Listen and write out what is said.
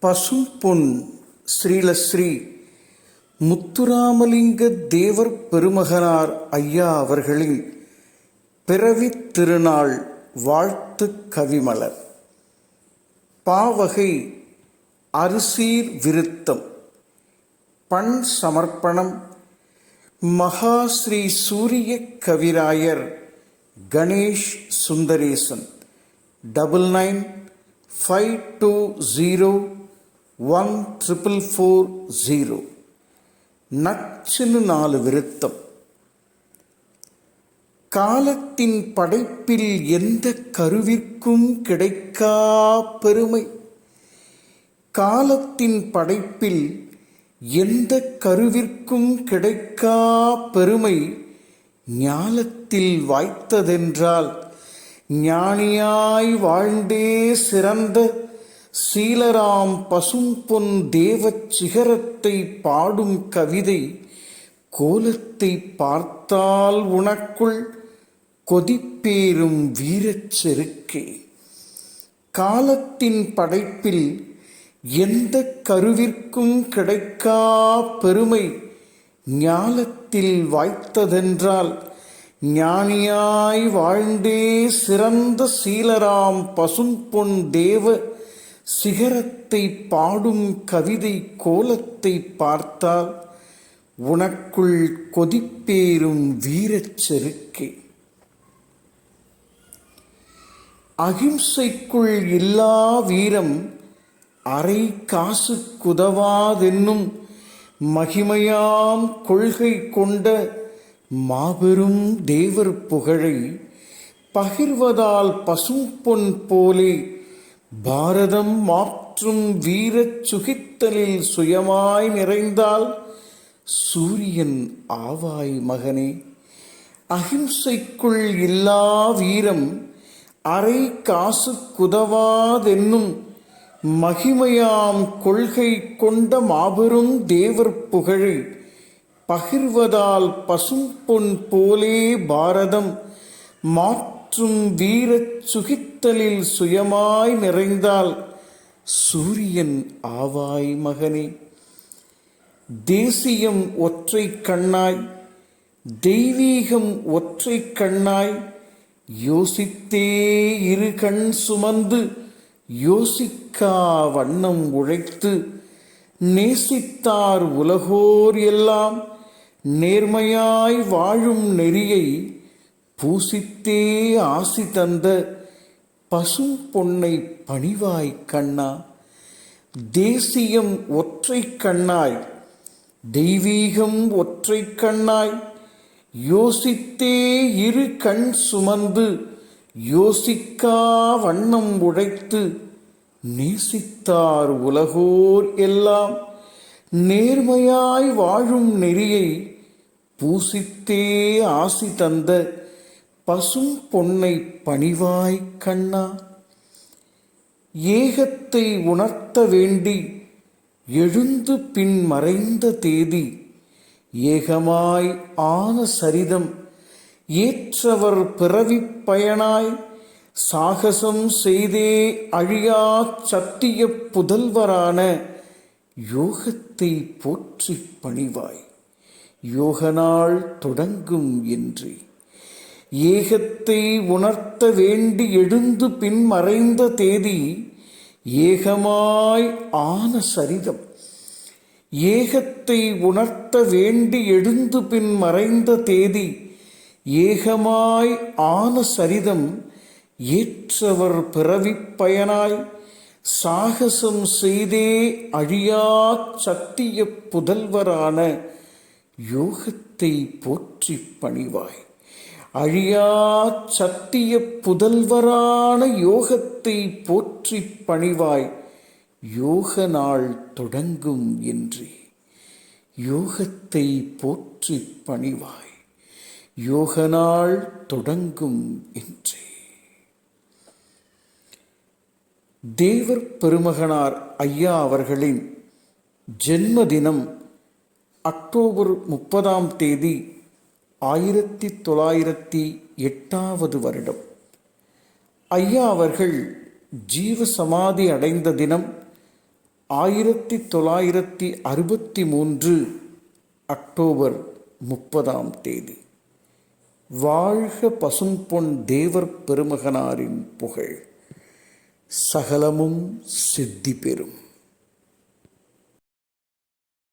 பசும் பொன் ஸ்ரீலஸ்ரீ முத்துராமலிங்க தேவர் பெருமகனார் ஐயா அவர்களின் பிறவி திருநாள் வாழ்த்து கவிமலர். பாவகை அரிசீர் விருத்தம் பண் சமர்ப்பணம் Maha Sri Suriya Kaviraayar Ganesh Sundaresan double nine five two zero one triple four zero நச்சுன்னு நாலு விருத்தம். காலத்தின் படைப்பில் எந்த கருவிற்கும் கிடைக்கா பெருமை? காலத்தின் படைப்பில் எந்த கருவிற்கும் கிடைக்கா பெருமை? ஞாலத்தில் வாய்த்ததென்றால் ஞானியாய் வாழ்ந்தே சிறந்த சீலராம் பசும்பொன் தேவச் சிகரத்தை பாடும் கவிதை கோலத்தை பார்த்தால் உனக்குள் கொதிப்பேறும் வீரச் செருக்கே. காலத்தின் படைப்பில் எந்த கருவிற்கும் கிடைக்கா பெருமை? ஞாலத்தில் வாய்த்ததென்றால் ஞானியாய் வாழ்ந்தே சிறந்த சீலராம் பசும்பொன் தேவ சிகரத்தை பாடும் கவிதை கோலத்தை பார்த்தால் உனக்குள் கொதிப்பேறும் வீரச் செருக்கே. அகிம்சைக்குள் இல்லா வீரம் அரை காசு குதவாதென்னும் மகிமையாம் கொள்கை கொண்ட மாபெரும் தேவர் புகழை பகிர்வதால் பசும்பொன் போலே பாரதம் மாற்றும் வீரச் சுகித்தலில் சுயமாய் நிறைந்தால் சூரியன் ஆவாய் மகனே. அகிம்சைக்குள் இல்லா வீரம் அரை காசு குதவாதென்னும் மகிமையாம் கொள்கை கொண்ட மாபெரும் தேவர் புகழை பகிர்வதால் பசும்பொன் போலே பாரதம் மற்றும் வீரச் சுகித்தலில் சுயமாய் நிறைந்தால் சூரியன் ஆவாய் மகனே. தேசியம் ஒற்றை கண்ணாய் தெய்வீகம் ஒற்றை கண்ணாய் யோசித்தே இரு கண் சுமந்து யோசிக்கா வண்ணம் உழைத்து நேசித்தார் உலகோர் எல்லாம் நேர்மையாய் வாழும் நெறியை பூசித்தே ஆசி தந்த பசும் பொன்னை பணிவாய் கண்ணா தேசியம் ஒற்றை கண்ணாய் தெய்வீகம் ஒற்றை கண்ணாய் யோசித்தே இரு கண் சுமந்து யோசிக்கா வண்ணம் உழைத்து நேசித்தார் உலகோர் எல்லாம் நேர்மையாய் வாழும் நெறியை பூசித்தே ஆசி தந்த பசும் பொன்னை பணிவாய் கண்ணா ஏகத்தை உணர்த்த வேண்டி எழுந்து பின் மறைந்த தேதி ஏகமாய் ஆன சரிதம் ஏற்றவர் பிறவிப் பயனாய் சாகசம் செய்தே அழியா சத்திய புதல்வரான யோகத்தை போற்றி பணிவாய் யோகனால் தொடங்கும் என்றே. ஏகத்தை உணர்த்த வேண்டி எழுந்து பின் மறைந்த தேதி ஏகமாய் ஆன சரிதம். ஏகத்தை உணர்த்த வேண்டி எழுந்து பின் மறைந்த தேதி ஏகமாய் ஆன சரிதம். ஏற்றவர் பிறவிப் பயனாய் சாகசம் செய்தே அழியா சத்திய புதல்வரான யோகத்தை போற்றி பணிவாய். அழியா சத்திய புதல்வரான யோகத்தை போற்றி பணிவாய் யோக நாள் தொடங்கும் என்றே. யோகத்தை போற்றி பணிவாய் யோக நாள் தொடங்கும் என்றே. தேவர் பெருமகனார் ஐயா அவர்களின் ஜென்மதினம் அக்டோபர் முப்பதாம் தேதி ஆயிரத்தி தொள்ளாயிரத்தி எட்டாவது வருடம். ஐயா அவர்கள் ஜீவ சமாதி அடைந்த தினம் ஆயிரத்தி தொள்ளாயிரத்தி அறுபத்தி மூன்று அக்டோபர் முப்பதாம் தேதி. வாழ்க பசும்பொன் தேவர் பெருமகனாரின் புகழ். சகலமும் சித்தி பெறும்